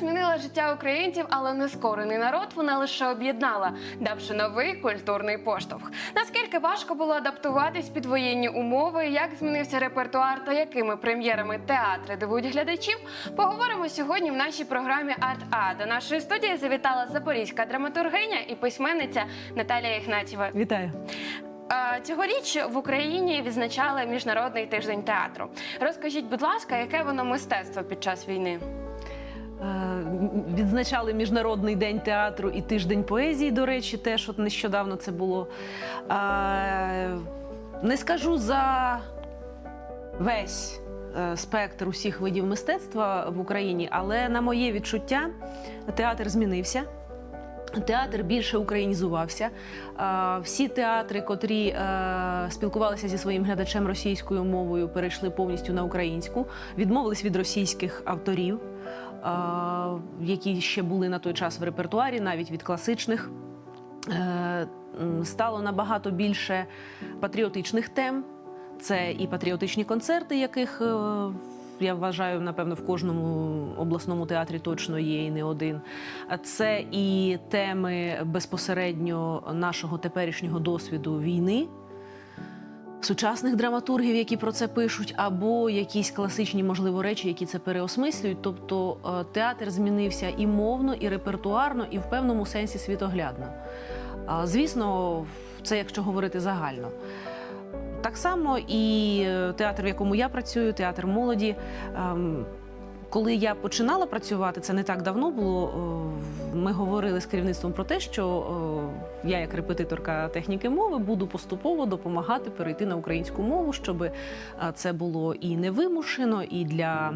змінила життя українців, але нескорений народ вона лише об'єднала, давши новий культурний поштовх. Наскільки важко було адаптуватись під воєнні умови, як змінився репертуар та якими прем'єрами театри дивують глядачів, поговоримо сьогодні в нашій програмі Арт А. До нашої студії завітала запорізька драматургиня і письменниця Наталія Ігнатєва. Вітаю. Цьогоріч в Україні відзначали міжнародний тиждень театру. Розкажіть, будь ласка, яке воно мистецтво під час війни? Е, Відзначали Міжнародний день театру і тиждень поезії, до речі, теж от нещодавно це було. Не скажу за весь е, спектр усіх видів мистецтва в Україні, але на моє відчуття театр змінився. Театр більше українізувався. Всі театри, котрі е, спілкувалися зі своїм глядачем російською мовою, перейшли повністю на українську, відмовились від російських авторів, які ще були на той час в репертуарі, навіть від класичних. Е, Стало набагато більше патріотичних тем. Це і патріотичні концерти, яких е, я вважаю, напевно, в кожному обласному театрі точно є і не один. Це і теми безпосередньо нашого теперішнього досвіду війни. Сучасних драматургів, які про це пишуть, або якісь класичні, можливо, речі, які це переосмислюють. Тобто е, театр змінився і мовно, і репертуарно, і в певному сенсі світоглядно. Звісно, це якщо говорити загально. Так само і е, театр, в якому я працюю, театр молоді. Коли я починала працювати, це не так давно було. е, Ми говорили з керівництвом про те, що е, я, як репетиторка техніки мови, буду поступово допомагати перейти на українську мову, щоб е, це було і невимушено, і для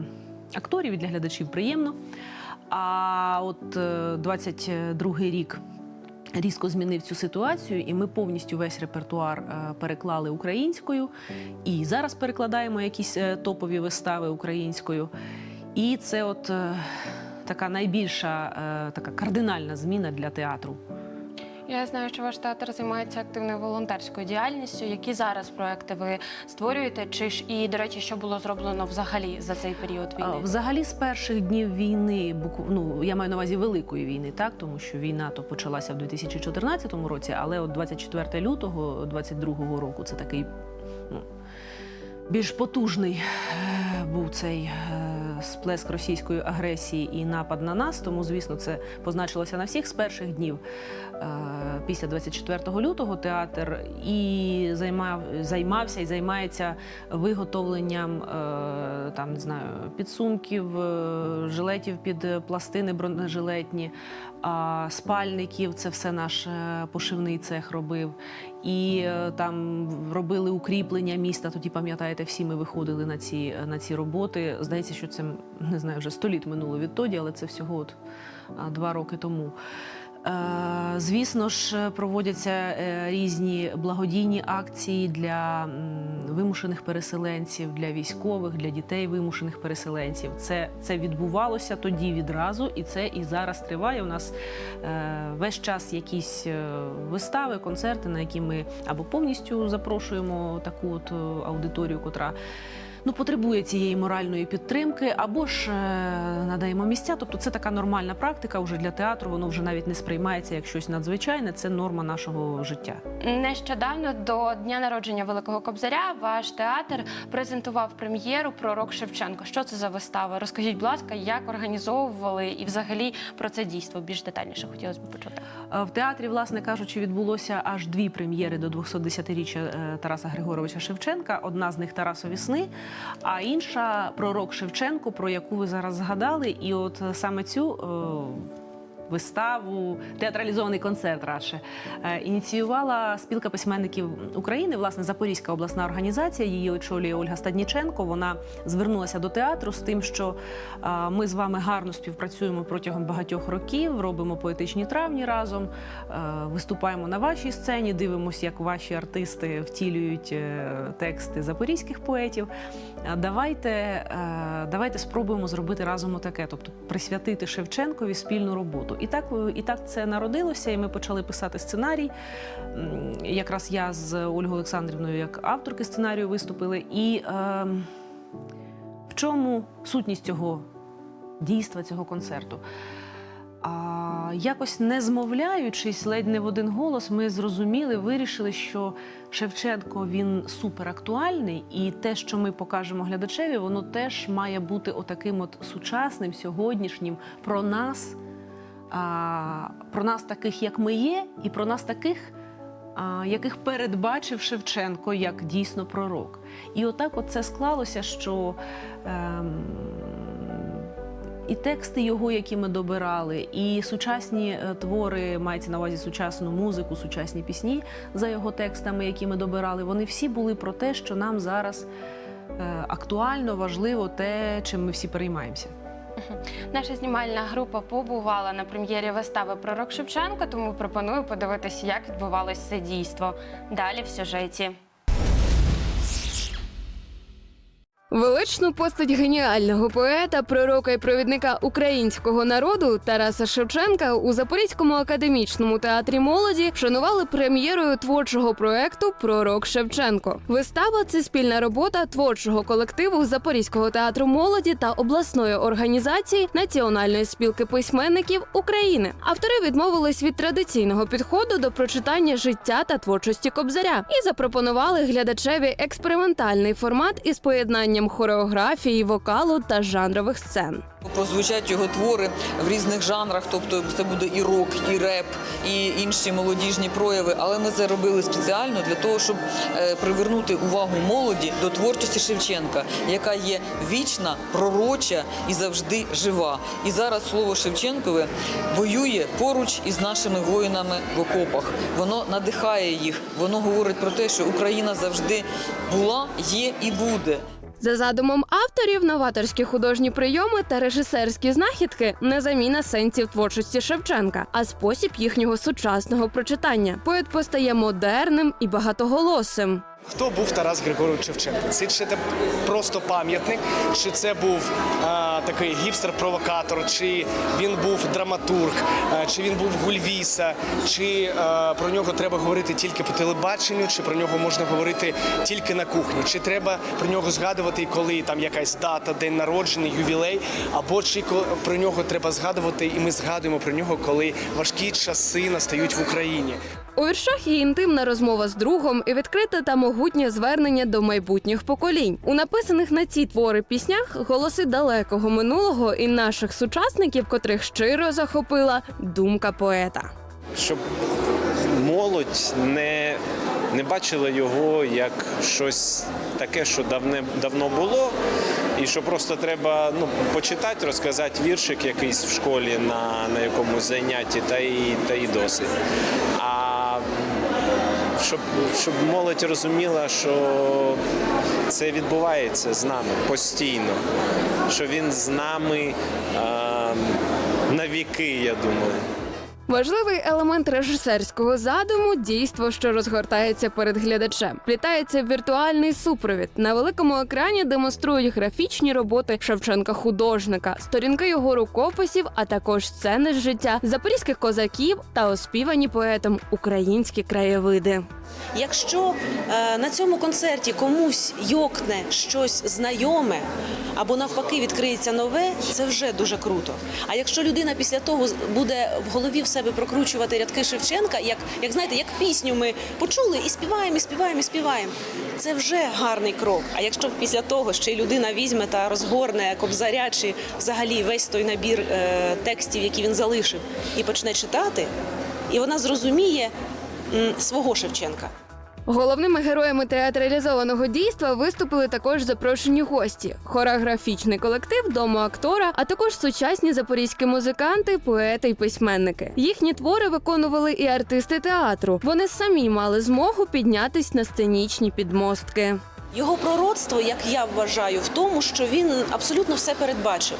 акторів, і для глядачів приємно. А от е, 22-й рік різко змінив цю ситуацію, і ми повністю весь репертуар переклали українською. І зараз перекладаємо якісь топові вистави українською. І це от е, така найбільша, е, така кардинальна зміна для театру. Я знаю, що ваш театр займається активною волонтерською діяльністю. Які зараз проекти ви створюєте? Чи ж і до речі, що було зроблено взагалі за цей період війни? Взагалі, з перших днів війни, ну я маю на увазі великої війни, так тому що війна то почалася в 2014 році, але от 24 лютого 22 року це такий ну, більш потужний е, був цей сплеск російської агресії і напад на нас. Тому, звісно, це позначилося на всіх з перших днів. Е, Після 24 лютого театр і займав, займався і займається виготовленням е, там не знаю підсумків, е, жилетів під пластини бронежилетні, спальників. Це все наш е, пошивний цех робив. І е, там робили укріплення міста. Тоді пам'ятаєте, всі ми виходили на ці, на ці роботи. Здається, що це не знаю, вже сто літ минуло відтоді, але це всього от два роки тому. Е, Звісно ж, проводяться е, різні благодійні акції для вимушених переселенців, для військових, для дітей вимушених переселенців. Це, це відбувалося тоді відразу, і це і зараз триває. У нас е, весь час якісь вистави, концерти, на які ми або повністю запрошуємо таку от аудиторію, котра ну, потребує цієї моральної підтримки, або ж е, надаємо місця. Тобто це така нормальна практика вже для театру. Воно вже навіть не сприймається як щось надзвичайне. Це норма нашого життя. Нещодавно до дня народження Великого Кобзаря ваш театр презентував прем'єру Пророк Шевченко. Що це за вистава? Розкажіть, будь ласка, як організовували і взагалі про це дійство більш детальніше хотілося б почути. Е, В театрі, власне кажучи, відбулося аж дві прем'єри до 210-річчя е, Тараса Григоровича Шевченка. Одна з них Тарасові сни, а інша пророк Шевченко, про яку ви зараз згадали. І от е, саме цю. Виставу, театралізований концерт радше ініціювала спілка письменників України, власне, Запорізька обласна організація. Її очолює Ольга Стадніченко. Вона звернулася до театру з тим, що е, ми з вами гарно співпрацюємо протягом багатьох років, робимо поетичні травні разом, е, виступаємо на вашій сцені, дивимося, як ваші артисти втілюють е, тексти запорізьких поетів. Давайте, давайте спробуємо зробити разом таке, тобто присвятити Шевченкові спільну роботу. І так, і так це народилося, і ми почали писати сценарій. Якраз я з Ольгою Олександрівною як авторки сценарію виступили. І е, в чому сутність цього дійства цього концерту. А якось не змовляючись, ледь не в один голос, ми зрозуміли, вирішили, що Шевченко він суперактуальний, і те, що ми покажемо глядачеві, воно теж має бути отаким от сучасним, сьогоднішнім про нас, а, про нас таких, як ми є, і про нас таких, а, яких передбачив Шевченко як дійсно пророк. І отак от це склалося, що. Ем, і тексти його, які ми добирали, і сучасні е, твори, мається на увазі сучасну музику, сучасні пісні за його текстами, які ми добирали, вони всі були про те, що нам зараз е, актуально, важливо, те, чим ми всі переймаємося. Наша знімальна група побувала на прем'єрі вистави Пророк Шевченко, тому пропоную подивитися, як відбувалось це дійство. Далі в сюжеті. Величну постать геніального поета, пророка і провідника українського народу Тараса Шевченка у Запорізькому академічному театрі молоді вшанували прем'єрою творчого проекту Пророк Шевченко. Вистава це спільна робота творчого колективу Запорізького театру молоді та обласної організації Національної спілки письменників України. Автори відмовились від традиційного підходу до прочитання життя та творчості Кобзаря і запропонували глядачеві експериментальний формат із поєднанням хореографії, вокалу та жанрових сцен. Прозвучать його твори в різних жанрах, тобто це буде і рок, і реп, і інші молодіжні прояви. Але ми це робили спеціально для того, щоб е, привернути увагу молоді до творчості Шевченка, яка є вічна, пророча і завжди жива. І зараз слово Шевченкове воює поруч із нашими воїнами в окопах. Воно надихає їх, воно говорить про те, що Україна завжди була, є і буде. За задумом авторів, новаторські художні прийоми та режисерські знахідки не заміна сенсів творчості Шевченка, а спосіб їхнього сучасного прочитання. Поет постає модерним і багатоголосим. Хто був Тарас Григорович Шевченко? Це чи це просто пам'ятник, чи це був а, такий гіпстер-провокатор, чи він був драматург, а, чи він був гульвіса, чи а, про нього треба говорити тільки по телебаченню, чи про нього можна говорити тільки на кухні, чи треба про нього згадувати, коли там якась дата, день народження, ювілей, або чи про нього треба згадувати, і ми згадуємо про нього, коли важкі часи настають в Україні. У віршах є інтимна розмова з другом і відкрите та могутнє звернення до майбутніх поколінь. У написаних на ці твори піснях голоси далекого минулого і наших сучасників, котрих щиро захопила думка поета. щоб молодь не, не бачила його як щось таке, що давне, давно було, і що просто треба ну, почитати, розказати віршик якийсь в школі на, на якомусь занятті, та і, та і досить. А щоб, щоб молодь розуміла, що це відбувається з нами постійно, що він з нами а, на віки, я думаю. Важливий елемент режисерського задуму дійство, що розгортається перед глядачем. Плітається віртуальний супровід. На великому екрані демонструють графічні роботи Шевченка художника, сторінки його рукописів, а також сцени з життя запорізьких козаків та оспівані поетом українські краєвиди. Якщо е, на цьому концерті комусь йокне щось знайоме або навпаки відкриється нове, це вже дуже круто. А якщо людина після того буде в голові в себе прокручувати рядки Шевченка, як, як знаєте, як пісню ми почули і співаємо, і співаємо, і співаємо, це вже гарний крок. А якщо після того ще й людина візьме та розгорне кобзаря чи взагалі весь той набір е, текстів, які він залишив, і почне читати, і вона зрозуміє м, свого Шевченка. Головними героями театралізованого дійства виступили також запрошені гості: хореографічний колектив дому актора, а також сучасні запорізькі музиканти, поети й письменники. Їхні твори виконували і артисти театру. Вони самі мали змогу піднятись на сценічні підмостки. Його пророцтво, як я вважаю, в тому, що він абсолютно все передбачив.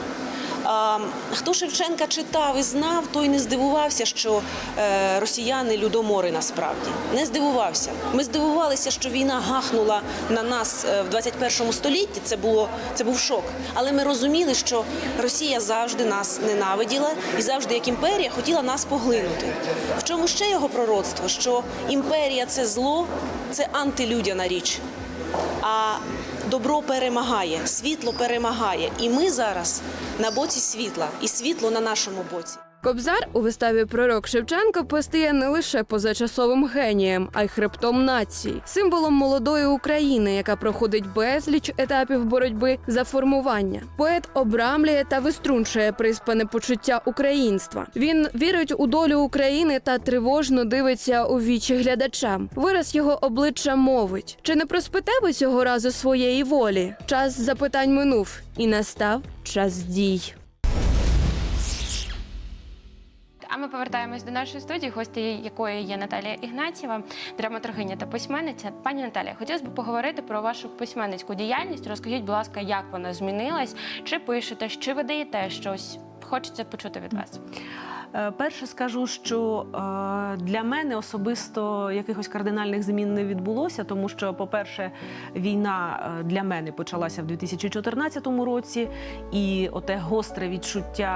Хто Шевченка читав і знав, той не здивувався, що е, росіяни людомори насправді не здивувався. Ми здивувалися, що війна гахнула на нас е, в 21 столітті. Це було це був шок. Але ми розуміли, що Росія завжди нас ненавиділа і завжди, як імперія, хотіла нас поглинути. В чому ще його пророцтво? Що імперія це зло, це антилюдяна річ. А добро перемагає, світло перемагає. І ми зараз на боці світла, і світло на нашому боці. Кобзар у виставі Пророк Шевченко постає не лише позачасовим генієм, а й хребтом нації, символом молодої України, яка проходить безліч етапів боротьби за формування. Поет обрамлює та виструнчує приспане почуття українства. Він вірить у долю України та тривожно дивиться у вічі глядачам. Вираз його обличчя мовить: чи не проспите ви цього разу своєї волі? Час запитань минув, і настав час дій. А ми повертаємось до нашої студії, гості якої є Наталія Ігнатьєва, драматургиня та письменниця. Пані Наталія, хотілося б поговорити про вашу письменницьку діяльність. Розкажіть, будь ласка, як вона змінилась? Чи пишете, чи видаєте щось? Хочеться почути від вас. Е, Перше скажу, що е, для мене особисто якихось кардинальних змін не відбулося, тому що, по-перше, війна е, для мене почалася в 2014 році, і оте гостре відчуття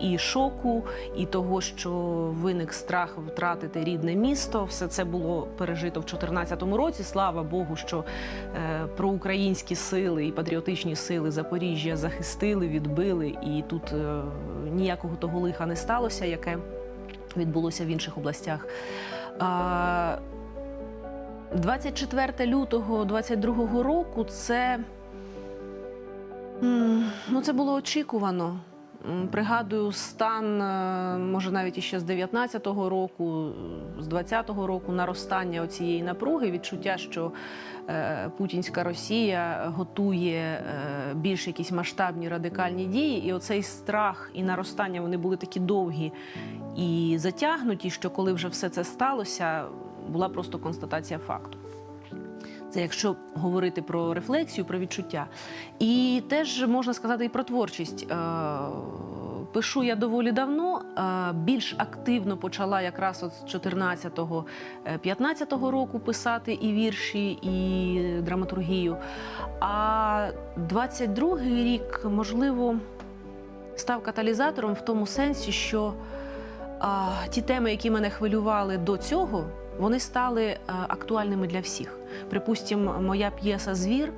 і шоку, і того, що виник страх втратити рідне місто, все це було пережито в 2014 році. Слава Богу, що проукраїнські сили і патріотичні сили Запоріжжя захистили, відбили, і тут ніякого того лиха не сталося, яке відбулося в інших областях. 24 лютого 22 року це, ну, це було очікувано. Пригадую стан, е, може навіть іще з 19-го року, з 20-го року наростання цієї напруги, відчуття, що е, путінська Росія готує е, більш якісь масштабні радикальні дії, і оцей страх і наростання вони були такі довгі і затягнуті, що коли вже все це сталося, була просто констатація факту. Це якщо говорити про рефлексію, про відчуття. І теж можна сказати і про творчість. Е, Пишу я доволі давно, е, більш активно почала якраз от з 14-15 року писати і вірші, і драматургію. А 22-й рік, можливо, став каталізатором в тому сенсі, що ті теми, які мене хвилювали до цього, вони стали е, актуальними для всіх. Припустимо, моя п'єса Звір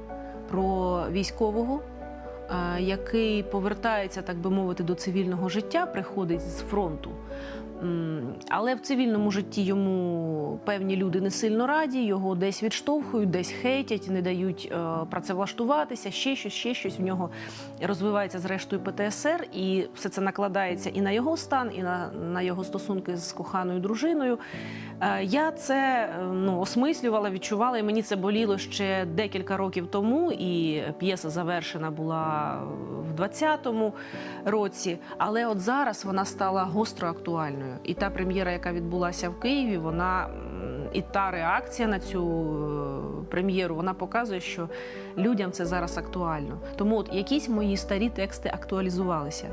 про військового, е, який повертається, так би мовити, до цивільного життя, приходить з фронту. Але в цивільному житті йому певні люди не сильно раді, його десь відштовхують, десь хейтять, не дають е, працевлаштуватися, ще щось, ще щось. В нього розвивається зрештою ПТСР, і все це накладається і на його стан, і на, на його стосунки з коханою дружиною. Е, Я це е, ну, осмислювала, відчувала, і мені це боліло ще декілька років тому. І п'єса завершена була в 20-му році. Але от зараз вона стала гостро актуальною. І та прем'єра, яка відбулася в Києві, вона і та реакція на цю е, прем'єру, вона показує, що людям це зараз актуально. Тому от якісь мої старі тексти актуалізувалися.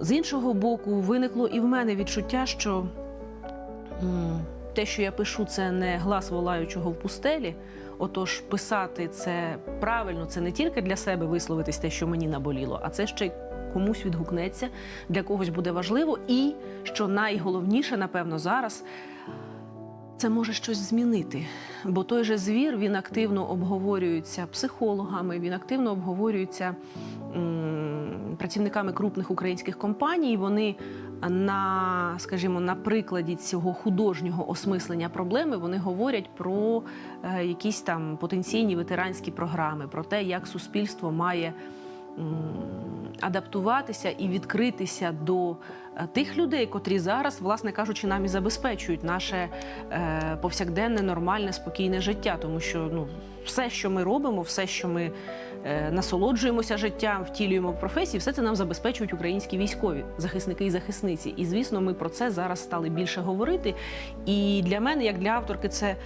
З іншого боку, виникло і в мене відчуття, що те, що я пишу, це не глас волаючого в пустелі. Отож, писати це правильно, це не тільки для себе висловитись те, що мені наболіло, а це ще комусь відгукнеться, для когось буде важливо. І що найголовніше, напевно, зараз це може щось змінити. Бо той же звір він активно обговорюється психологами, він активно обговорюється м, працівниками крупних українських компаній. Вони на, скажімо, на прикладі цього художнього осмислення проблеми вони говорять про е, якісь там потенційні ветеранські програми, про те, як суспільство має адаптуватися і відкритися до е, тих людей, котрі зараз, власне кажучи, нам і забезпечують наше е, повсякденне, нормальне, спокійне життя. Тому що ну, все, що ми робимо, все, що ми е, насолоджуємося життям, втілюємо в професії, все це нам забезпечують українські військові, захисники і захисниці. І звісно, ми про це зараз стали більше говорити. І для мене, як для авторки, це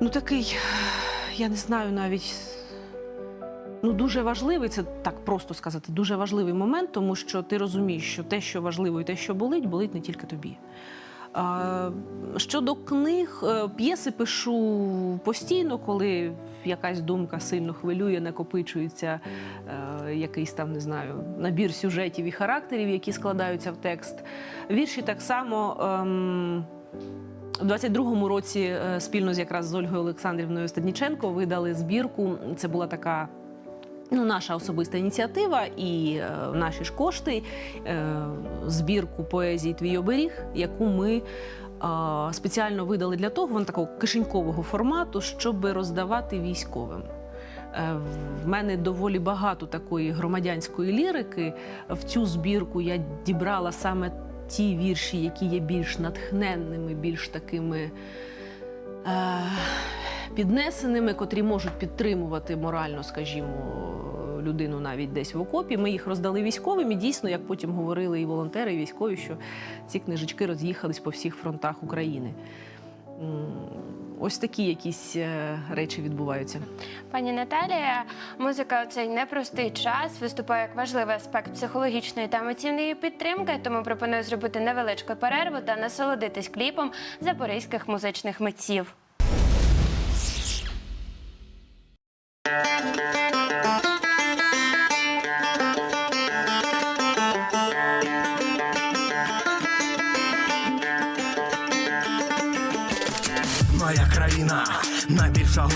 ну такий, я не знаю навіть. Ну, дуже важливий, це так просто сказати, дуже важливий момент, тому що ти розумієш, що те, що важливо, і те, що болить, болить не тільки тобі. Щодо книг, е, п'єси пишу постійно, коли якась думка сильно хвилює, накопичується е, якийсь там, не знаю, набір сюжетів і характерів, які складаються в текст. Вірші так само. Ем, У 22-му році е, спільно з якраз з Ольгою Олександрівною Стадніченко видали збірку. Це була така. Ну, наша особиста ініціатива і е, наші ж кошти, е, збірку поезії Твій оберіг, яку ми е, спеціально видали для того, вона такого кишенькового формату, щоб роздавати військовим. Е, В мене доволі багато такої громадянської лірики. В цю збірку я дібрала саме ті вірші, які є більш натхненними, більш такими е, піднесеними, котрі можуть підтримувати морально, скажімо, людину навіть десь в окопі. Ми їх роздали військовим, і дійсно, як потім говорили і волонтери, і військові, що ці книжечки роз'їхались по всіх фронтах України. Ось такі якісь е, речі відбуваються. Пані Наталія, музика у цей непростий час виступає як важливий аспект психологічної та емоційної підтримки. Тому пропоную зробити невеличку перерву та насолодитись кліпом запорізьких музичних митців.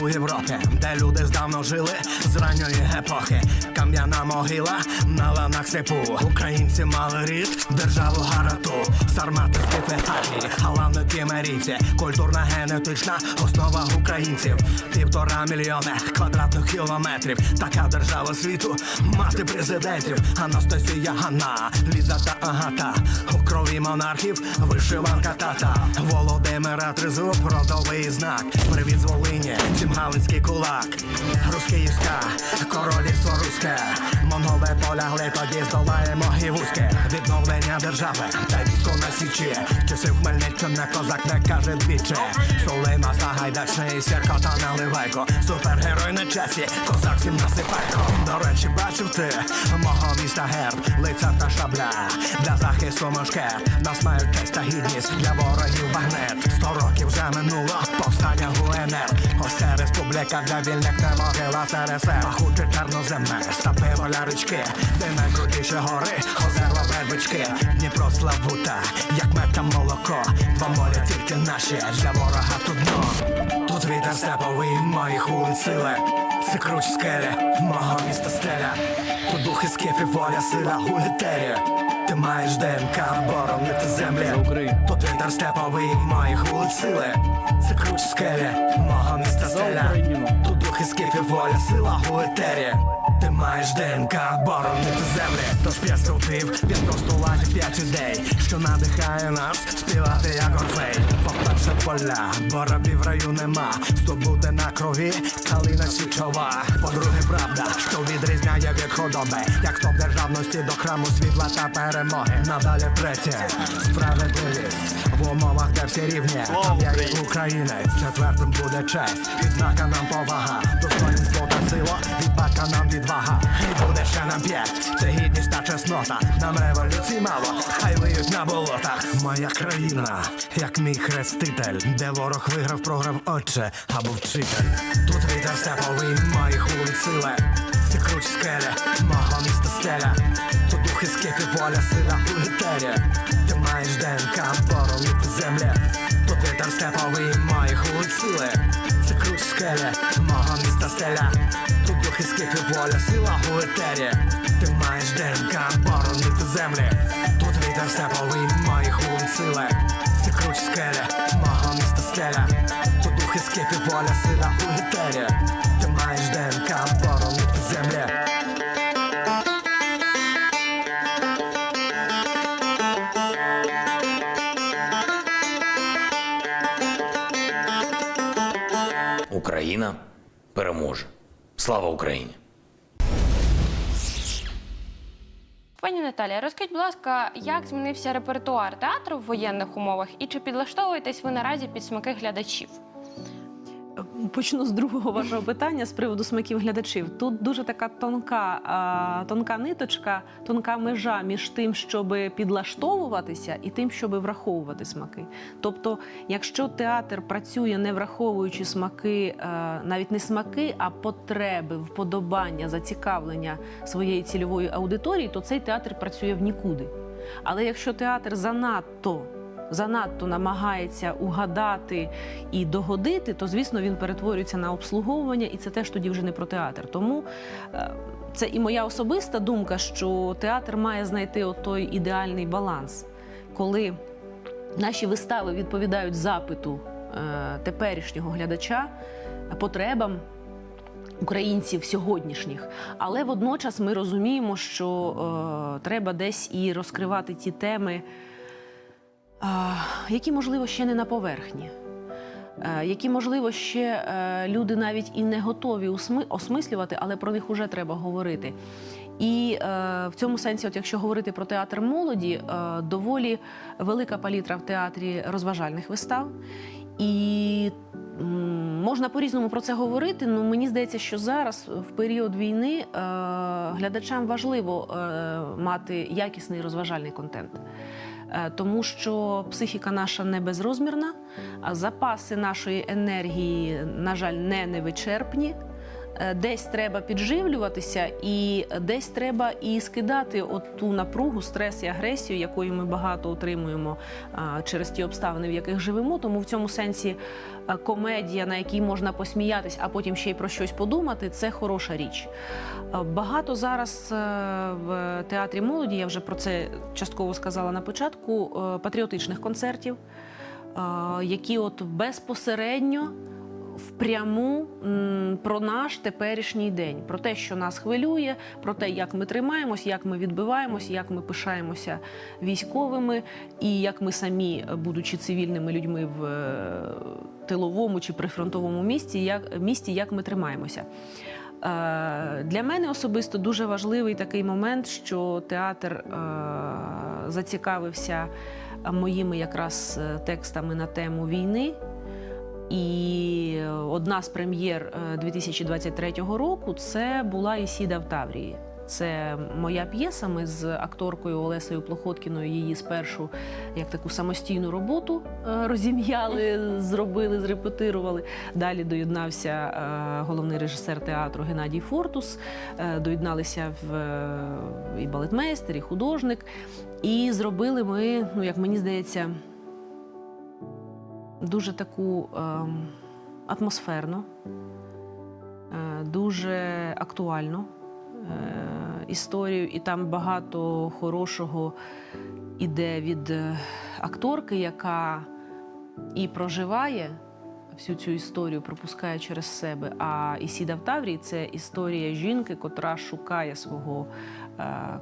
У Європі, де люди здавно жили з ранньої епохи. Кам'яна могила на ланах степу. Українці мали рід, державу гарату, сармати степи галани кімерійці, культурна генетична основа українців. Півтора мільйони квадратних кілометрів. Така держава світу, мати президентів. Анастасія Ганна, Ліза та Агата. У крові монархів вишиванка тата. Володимира Тризуб, родовий знак. Привіт з Волині, Цімгалицький кулак. Рускіївська, королівство руське. Монголи полягли, тоді здолаємо гівузьке. Відновлення держави та військо на січі. Часів Хмельниччина, козак не каже двічі. Сулейма Сагайдачний, Сірко та Наливайко. Супергерой на часі, козак всім насипайко. До речі, бачив ти мого міста герб, лицар та шабля. Для захисту мушкет нас мають честь та гідність для ворогів багнет. Сто років вже минуло, повстання УНР. Ось це республіка для вільних не могила СРСР. Пахуче чорноземне, стапи воля річки, де найкрутіші гори, озерва вербички. Дніпро славута, як мед та молоко. Два моря тільки наші, для ворога тут дно. Тут вітер степовий, моїх вулиць сили. Це круч скелі, мого міста стеля. Тут духи скифів, воля, сила у літері. Ти маєш ДНК, боронити землі. Тут вітер степовий, моїх вулиць сили. Це круч скелі, мого міста стеля. Тут дух і скифів, воля, сила у етері. Ти маєш ДНК, боронити землі. Тож п'ять стовпів, він просто ладить п'ять ідей, що надихає нас співати як орфей. По-перше, поля, бо рабів раю нема. Здобути на крові, калина січова. По-друге, правда, що відрізняє від худоби, як стоп державності до храму світла та перемоги. Надалі третє, справедливість в умовах, де всі рівні. Там я є українець, четвертим буде честь. Відзнака нам повага, достоинство та сила, від батька нам відвага. І буде ще нам п'ять, це гідність та чеснота. Нам революції мало, хай виють на болотах. Моя країна, як мій хреститель, де ворог виграв, програв отче або вчитель. Тут вітер степовий, моїх вулиць сили. Це круч скелі, мого міста стеля. Тут духи скипів, воля, сила у літері. Ти маєш ДНК, боронити землі. Тут вітер степовий, моїх вулиць сили. Це круч скелі, мого міста стеля. Духи воля, сила у етері. Ти маєш ДНК, боронити землі. Тут вітер степовий, моїх вулиць сили. Це круч скеля, мого міста стеля. Тут духи скипів, воля, сила у етері. Ти маєш ДНК, Слава Україні! Пані Наталія, розкажіть, будь ласка, як змінився репертуар театру в воєнних умовах і чи підлаштовуєтесь ви наразі під смаки глядачів? Почну з другого вашого питання з приводу смаків глядачів. Тут дуже така тонка, тонка ниточка, тонка межа між тим, щоб підлаштовуватися, і тим, щоб враховувати смаки. Тобто, якщо театр працює не враховуючи смаки, е, навіть не смаки, а потреби, вподобання, зацікавлення своєї цільової аудиторії, то цей театр працює в нікуди. Але якщо театр занадто занадто намагається угадати і догодити, то звісно він перетворюється на обслуговування, і це теж тоді вже не про театр. Тому е, це і моя особиста думка, що театр має знайти той ідеальний баланс, коли наші вистави відповідають запиту е, теперішнього глядача, потребам українців сьогоднішніх. Але водночас ми розуміємо, що е, треба десь і розкривати ті теми, які, можливо, ще не на поверхні. е, Які, можливо, ще е, люди навіть і не готові осмислювати, але про них вже треба говорити. І е, в цьому сенсі, от якщо говорити про театр молоді, е, доволі велика палітра в театрі розважальних вистав. І м, можна по-різному про це говорити. Ну мені здається, що зараз, в період війни, е, глядачам важливо е, мати якісний розважальний контент. Е, Тому що психіка наша не безрозмірна, а запаси нашої енергії, на жаль, не невичерпні. Е, Десь треба підживлюватися, і десь треба і скидати от ту напругу, стрес і агресію, якої ми багато отримуємо через ті обставини, в яких живемо. Тому в цьому сенсі е, комедія, на якій можна посміятись, а потім ще й про щось подумати, це хороша річ. Е, Багато зараз е, в театрі молоді, я вже про це частково сказала на початку, е, патріотичних концертів, е, які от безпосередньо впряму про наш теперішній день, про те, що нас хвилює, про те, як ми тримаємось, як ми відбиваємось, як ми пишаємося військовими, і як ми самі, будучи цивільними людьми в е, тиловому чи прифронтовому місті, як місті, як ми тримаємося. Е, Для мене особисто дуже важливий такий момент, що театр е, зацікавився моїми якраз текстами на тему війни. І одна з прем'єр е, 2023 року це була Ісіда в Таврії. Це моя п'єса. Ми з акторкою Олесею Плохоткіною її спершу як таку самостійну роботу е, розім'яли, зробили, зрепетирували. Далі доєднався е, головний режисер театру Геннадій Фортус. Е, Доєдналися в е, і балетмейстер, і художник. І зробили ми, ну як мені здається, дуже таку ем, атмосферну, е, дуже актуальну е, історію, і там багато хорошого іде від е, акторки, яка і проживає всю цю історію, пропускає через себе. А Ісіда в Таврії це історія жінки, котра шукає свого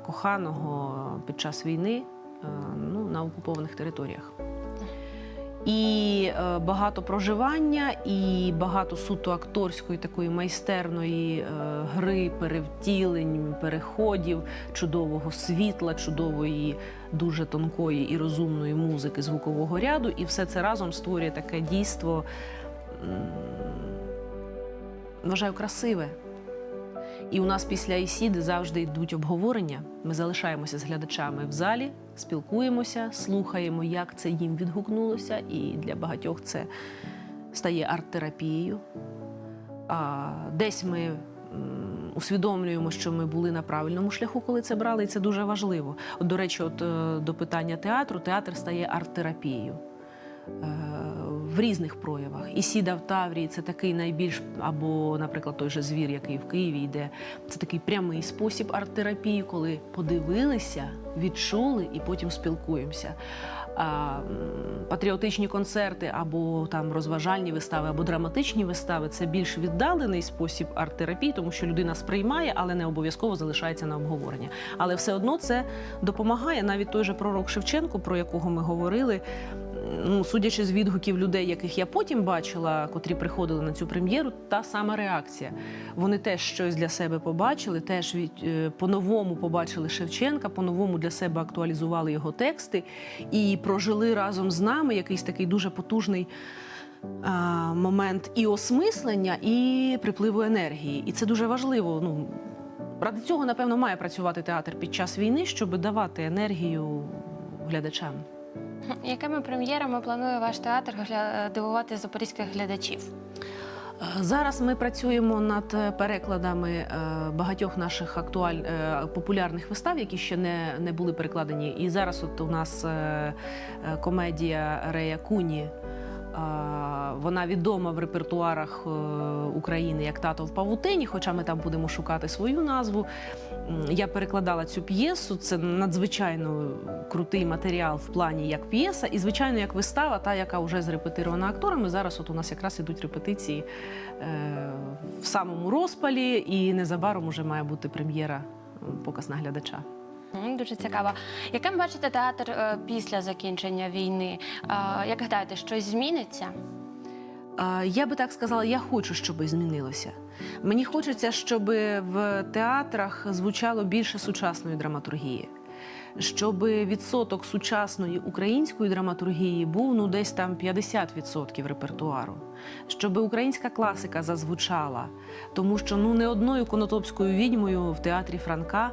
коханого під час війни ну, на окупованих територіях. І е, багато проживання, і багато суто акторської такої майстерної е, гри, перевтілень, переходів, чудового світла, чудової, дуже тонкої і розумної музики звукового ряду. І все це разом створює таке дійство, вважаю, красиве. І у нас після Ісіди завжди йдуть обговорення. Ми залишаємося з глядачами в залі, спілкуємося, слухаємо, як це їм відгукнулося. І для багатьох це стає арт-терапією. Десь ми усвідомлюємо, що ми були на правильному шляху, коли це брали, і це дуже важливо. От, до речі, от е, до питання театру, театр стає арт-терапією. Е, В різних проявах. І сіда в Таврії це такий найбільш, або, наприклад, той же звір, який в Києві йде. Це такий прямий спосіб арт-терапії, коли подивилися, відчули і потім спілкуємося. А, патріотичні концерти або там розважальні вистави, або драматичні вистави це більш віддалений спосіб арт-терапії, тому що людина сприймає, але не обов'язково залишається на обговорення. Але все одно це допомагає. Навіть той же пророк Шевченко, про якого ми говорили. Ну, судячи з відгуків людей, яких я потім бачила, котрі приходили на цю прем'єру, та сама реакція. Вони теж щось для себе побачили, теж від, е, по-новому побачили Шевченка, по-новому для себе актуалізували його тексти і прожили разом з нами якийсь такий дуже потужний. Момент і осмислення, і припливу енергії. І це дуже важливо. Ну, ради цього, напевно, має працювати театр під час війни, щоб давати енергію глядачам. Якими прем'єрами планує ваш театр гля- дивувати запорізьких глядачів? Зараз ми працюємо над е, перекладами е, багатьох наших актуаль... е, популярних вистав, які ще не, не були перекладені. І зараз от у нас е, е, комедія Рея Куні. Вона відома в репертуарах е, України як тато в павутині, хоча ми там будемо шукати свою назву. Я перекладала цю п'єсу. Це надзвичайно крутий матеріал в плані як п'єса, і звичайно, як вистава, та яка вже зрепетирована акторами. Зараз от у нас якраз ідуть репетиції е, в самому розпалі, і незабаром уже має бути прем'єра, показ на глядача. М, Дуже цікаво. Яким бачите театр е, після закінчення війни? Як гадаєте, щось зміниться? Я би так сказала, я хочу, щоб змінилося. Мені хочеться, щоб в театрах звучало більше сучасної драматургії. Щоб відсоток сучасної української драматургії був ну десь там 50% репертуару, щоб українська класика зазвучала, тому що ну не одною конотопською відьмою в театрі Франка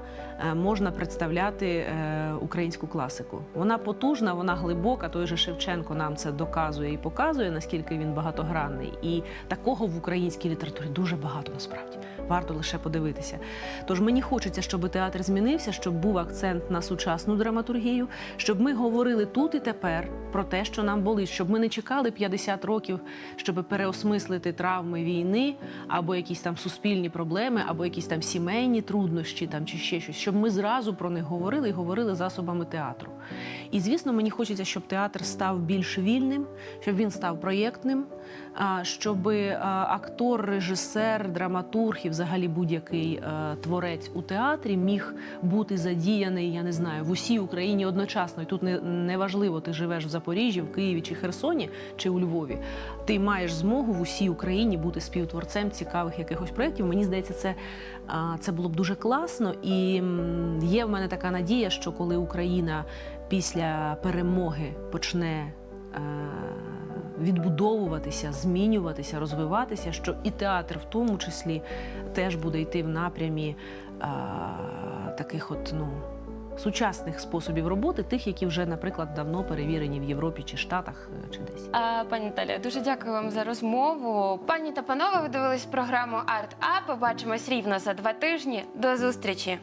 е, можна представляти е, українську класику. Вона потужна, вона глибока. Той же Шевченко нам це доказує і показує, наскільки він багатогранний. І такого в українській літературі дуже багато насправді. Варто лише подивитися. Тож мені хочеться, щоб театр змінився, щоб був акцент на сучасну драматургію, щоб ми говорили тут і тепер про те, що нам болить, щоб ми не чекали 50 років, щоб переосмислити травми війни або якісь там суспільні проблеми, або якісь там сімейні труднощі, там чи ще щось, щоб ми зразу про них говорили і говорили засобами театру. І звісно, мені хочеться, щоб театр став більш вільним, щоб він став проєктним, щоб актор, режисер, драматург і взагалі будь-який е, творець у театрі міг бути задіяний, я не знаю, в усій Україні одночасно. І тут не важливо, ти живеш в Запоріжжі, в Києві чи Херсоні чи у Львові. Ти маєш змогу в усій Україні бути співтворцем цікавих якихось проєктів. Мені здається, це, це було б дуже класно. І є в мене така надія, що коли Україна після перемоги почне. е, Відбудовуватися, змінюватися, розвиватися, що і театр в тому числі теж буде йти в напрямі а, таких от ну сучасних способів роботи, тих, які вже, наприклад, давно перевірені в Європі чи Штатах е, чи десь. А, пані Наталя, дуже дякую вам за розмову. Пані та панове, ви дивились програму Арт А. Побачимось рівно за два тижні. До зустрічі.